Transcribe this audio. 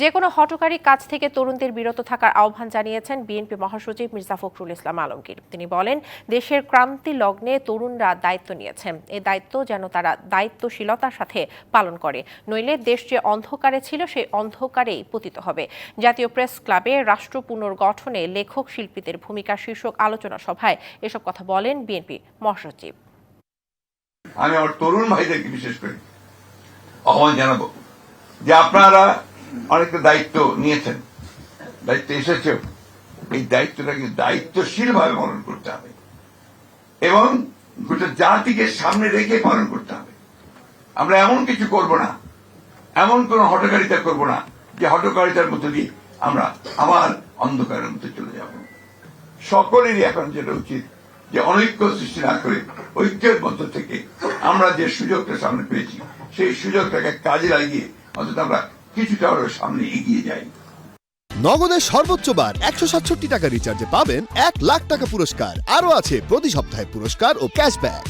যে কোনো হটকারী কাজ থেকে তরুণদের বিরত থাকার আহ্বান জানিয়েছেন বিএনপি মহাসচিব মির্জা ফখরুল ইসলাম আলমগীর। তিনি বলেন, দেশের ক্রান্তি লগ্নে তরুণরা দায়িত্ব নিয়েছেন। এ দায়িত্ব যেন তারা দায়িত্বশীলতার সাথে পালন করে। নইলে দেশ যে অন্ধকারে ছিল, সেই অন্ধকারেই পতিত হবে। জাতীয় প্রেস ক্লাবে রাষ্ট্র পুনর্গঠনে লেখক শিল্পীদের ভূমিকা শীর্ষক আলোচনা সভায় এসব কথা বলেন বিএনপি মহাসচিব। আমি আমার তরুণ ভাইদেরকে বিশেষ করে আহ্বান জানাব যে আপনারা অনেকটা দায়িত্ব নিয়েছেন। দায়িত্ব এসেছেও এই দায়িত্বটাকে দায়িত্বশীল ভাবে পালন করতে হবে। এবং গোটা জাতিকে সামনে রেখে পালন করতে হবে। আমরা এমন কিছু করব না। এমন কোন হটকারিতা করব না যে হটকারিতার মধ্যে দিয়ে আমরা আবার অন্ধকারের মধ্যে চলে যাব। সকলেরই এখন যেটা উচিত যে অনৈক্য সৃষ্টি না করে ঐক্যের মধ্য থেকে আমরা যে সুযোগটা সামনে পেয়েছি, সেই সুযোগটাকে কাজে লাগিয়ে অন্তত আমরা কিছুটা সামনে এগিয়ে যাই। নগদের সর্বোচ্চ বার একশো সাতষট্টি টাকা রিচার্জে পাবেন এক লাখ টাকা পুরস্কার। আরও আছে প্রতি সপ্তাহে পুরস্কার ও ক্যাশব্যাক